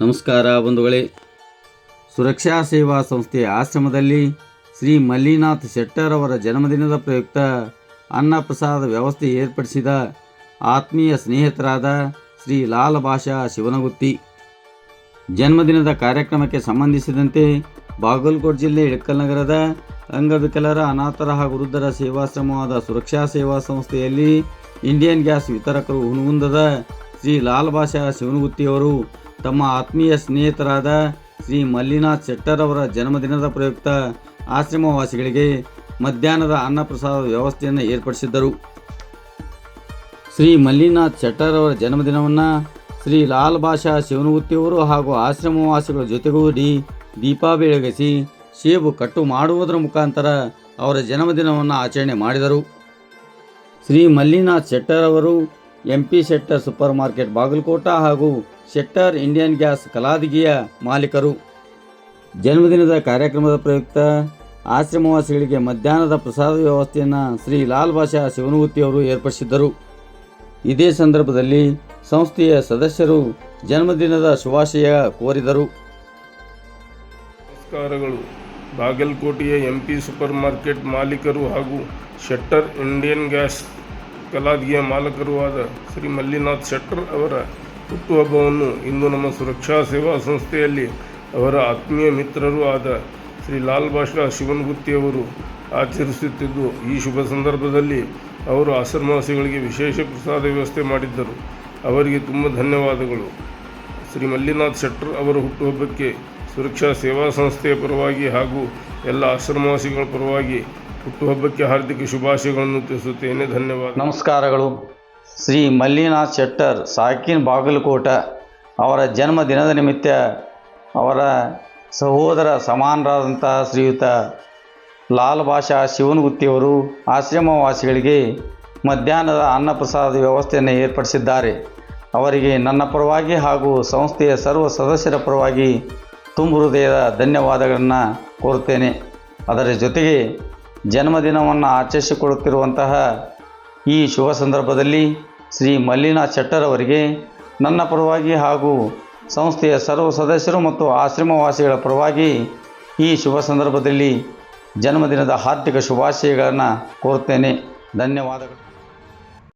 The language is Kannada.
ನಮಸ್ಕಾರ ಬಂಧುಗಳೇ. ಸುರಕ್ಷಾ ಸೇವಾ ಸಂಸ್ಥೆಯ ಆಶ್ರಮದಲ್ಲಿ ಶ್ರೀ ಮಲ್ಲಿನಾಥ್ ಶೆಟ್ಟರ್ ಅವರ ಜನ್ಮದಿನದ ಪ್ರಯುಕ್ತ ಅನ್ನಪ್ರಸಾದ ವ್ಯವಸ್ಥೆ ಏರ್ಪಡಿಸಿದ ಆತ್ಮೀಯ ಸ್ನೇಹಿತರಾದ ಶ್ರೀ ಲಾಲ್ ಭಾಷಾ ಶಿವನಗುತ್ತಿ. ಜನ್ಮದಿನದ ಕಾರ್ಯಕ್ರಮಕ್ಕೆ ಸಂಬಂಧಿಸಿದಂತೆ ಬಾಗಲಕೋಟೆ ಜಿಲ್ಲೆ ಇಳಕಲ್ ನಗರದ ಅಂಗವಿಕಲರ ಅನಾಥರ ಹಾಗೂ ವೃದ್ಧರ ಸೇವಾಶ್ರಮವಾದ ಸುರಕ್ಷಾ ಸೇವಾ ಸಂಸ್ಥೆಯಲ್ಲಿ ಇಂಡಿಯನ್ ಗ್ಯಾಸ್ ವಿತರಕರು ಹುನಗುಂದದ ಶ್ರೀ ಲಾಲ್ ಭಾಷಾ ಶಿವನಗುತ್ತಿಯವರು ತಮ್ಮ ಆತ್ಮೀಯ ಸ್ನೇಹಿತರಾದ ಶ್ರೀ ಮಲ್ಲಿನಾಥ್ ಶೆಟ್ಟರ್ ಅವರ ಜನ್ಮದಿನದ ಪ್ರಯುಕ್ತ ಆಶ್ರಮವಾಸಿಗಳಿಗೆ ಮಧ್ಯಾಹ್ನದ ಅನ್ನಪ್ರಸಾದ ವ್ಯವಸ್ಥೆಯನ್ನು ಏರ್ಪಡಿಸಿದ್ದರು. ಶ್ರೀ ಮಲ್ಲಿನಾಥ್ ಶೆಟ್ಟರ್ ಅವರ ಜನ್ಮದಿನವನ್ನು ಶ್ರೀ ಲಾಲ್ ಭಾಷಾ ಶಿವನಗುತ್ತಿಯವರು ಹಾಗೂ ಆಶ್ರಮವಾಸಿಗಳ ಜೊತೆಗೂಡಿ ದೀಪ ಬೆಳಗಿಸಿ ಸೇಬು ಕಟ್ಟು ಮಾಡುವುದರ ಮುಖಾಂತರ ಅವರ ಜನ್ಮದಿನವನ್ನು ಆಚರಣೆ ಮಾಡಿದರು. ಶ್ರೀ ಮಲ್ಲಿನಾಥ್ ಶೆಟ್ಟರ್ ಅವರು M P Shettar super market Bagalkot ಹಾಗೂ ಶೆಟ್ಟರ್ ಇಂಡಿಯನ್ ಗ್ಯಾಸ್ ಕಲಾದಿಗಿಯ ಮಾಲೀಕರು. ಜನ್ಮದಿನದ ಕಾರ್ಯಕ್ರಮದ ಪ್ರಯುಕ್ತ ಆಶ್ರಮವಾಸಿಗಳಿಗೆ ಮಧ್ಯಾಹ್ನದ ಪ್ರಸಾದ ವ್ಯವಸ್ಥೆಯನ್ನು ಶ್ರೀ ಲಾಲ್ ಭಾಷಾ ಶಿವನಮೂರ್ತಿಯವರು ಏರ್ಪಡಿಸಿದ್ದರು. ಇದೇ ಸಂದರ್ಭದಲ್ಲಿ ಸಂಸ್ಥೆಯ ಸದಸ್ಯರು ಜನ್ಮದಿನದ ಶುಭಾಶಯ ಕೋರಿದರು. ನಮಸ್ಕಾರಗಳು. ಬಾಗಲಕೋಟೆಯ ಎಂ ಪಿ ಸೂಪರ್ ಮಾರ್ಕೆಟ್ ಮಾಲೀಕರು ಹಾಗೂ ಶೆಟ್ಟರ್ ಇಂಡಿಯನ್ ಗ್ಯಾಸ್ ಕಲಾದಿಯ ಮಾಲಕರೂ ಆದ ಶ್ರೀ ಮಲ್ಲಿನಾಥ್ ಶೆಟ್ಟರ್ ಅವರ ಹುಟ್ಟುಹಬ್ಬವನ್ನು ಇಂದು ನಮ್ಮ ಸುರಕ್ಷಾ ಸೇವಾ ಸಂಸ್ಥೆಯಲ್ಲಿ ಅವರ ಆತ್ಮೀಯ ಮಿತ್ರರೂ ಆದ ಶ್ರೀ ಲಾಲ್ ಬಾಷಾ ಶಿವನ್ಗುತ್ತಿಯವರು ಆಚರಿಸುತ್ತಿದ್ದು, ಈ ಶುಭ ಸಂದರ್ಭದಲ್ಲಿ ಅವರು ಆಶ್ರಮವಾಸಿಗಳಿಗೆ ವಿಶೇಷ ಪ್ರಸಾದ ವ್ಯವಸ್ಥೆ ಮಾಡಿದ್ದರು. ಅವರಿಗೆ ತುಂಬ ಧನ್ಯವಾದಗಳು. ಶ್ರೀ ಮಲ್ಲಿನಾಥ್ ಶೆಟ್ಟರ್ ಅವರ ಹುಟ್ಟುಹಬ್ಬಕ್ಕೆ ಸುರಕ್ಷಾ ಸೇವಾ ಸಂಸ್ಥೆಯ ಪರವಾಗಿ ಹಾಗೂ ಎಲ್ಲ ಆಶ್ರಮವಾಸಿಗಳ ಪರವಾಗಿ ಹುಟ್ಟುಹಬ್ಬಕ್ಕೆ ಹಾರ್ದಿಕ ಶುಭಾಶಯಗಳನ್ನು ತಿಳಿಸುತ್ತೇನೆ. ಧನ್ಯವಾದ. ನಮಸ್ಕಾರಗಳು. ಶ್ರೀ ಮಲ್ಲಿನಾಥ್ ಶೆಟ್ಟರ್ ಸಾಕಿನ್ ಬಾಗಲಕೋಟ ಅವರ ಜನ್ಮದಿನದ ನಿಮಿತ್ತ ಅವರ ಸಹೋದರ ಸಮಾನರಾದಂತಹ ಶ್ರೀಯುತ ಲಾಲ್ ಭಾಷಾ ಶಿವನಗುತ್ತಿಯವರು ಆಶ್ರಮವಾಸಿಗಳಿಗೆ ಮಧ್ಯಾಹ್ನದ ಅನ್ನಪ್ರಸಾದ ವ್ಯವಸ್ಥೆಯನ್ನು ಏರ್ಪಡಿಸಿದ್ದಾರೆ. ಅವರಿಗೆ ನನ್ನ ಪರವಾಗಿ ಹಾಗೂ ಸಂಸ್ಥೆಯ ಸರ್ವ ಸದಸ್ಯರ ಪರವಾಗಿ ತುಂಬು ಹೃದಯದ ಧನ್ಯವಾದಗಳನ್ನು ಕೋರುತ್ತೇನೆ. ಅದರ ಜೊತೆಗೆ ಜನ್ಮದಿನವನ್ನು ಆಚರಿಸಿಕೊಳ್ಳುತ್ತಿರುವಂತಹ ಈ ಶುಭ ಸಂದರ್ಭದಲ್ಲಿ ಶ್ರೀ ಮಲ್ಲಿನಾ ಶೆಟ್ಟರ್ ಅವರಿಗೆ ನನ್ನ ಪರವಾಗಿ ಹಾಗೂ ಸಂಸ್ಥೆಯ ಸರ್ವ ಸದಸ್ಯರು ಮತ್ತು ಆಶ್ರಮವಾಸಿಗಳ ಪರವಾಗಿ ಈ ಶುಭ ಸಂದರ್ಭದಲ್ಲಿ ಜನ್ಮದಿನದ ಹಾರ್ದಿಕ ಶುಭಾಶಯಗಳನ್ನು ಕೋರುತ್ತೇನೆ. ಧನ್ಯವಾದಗಳು.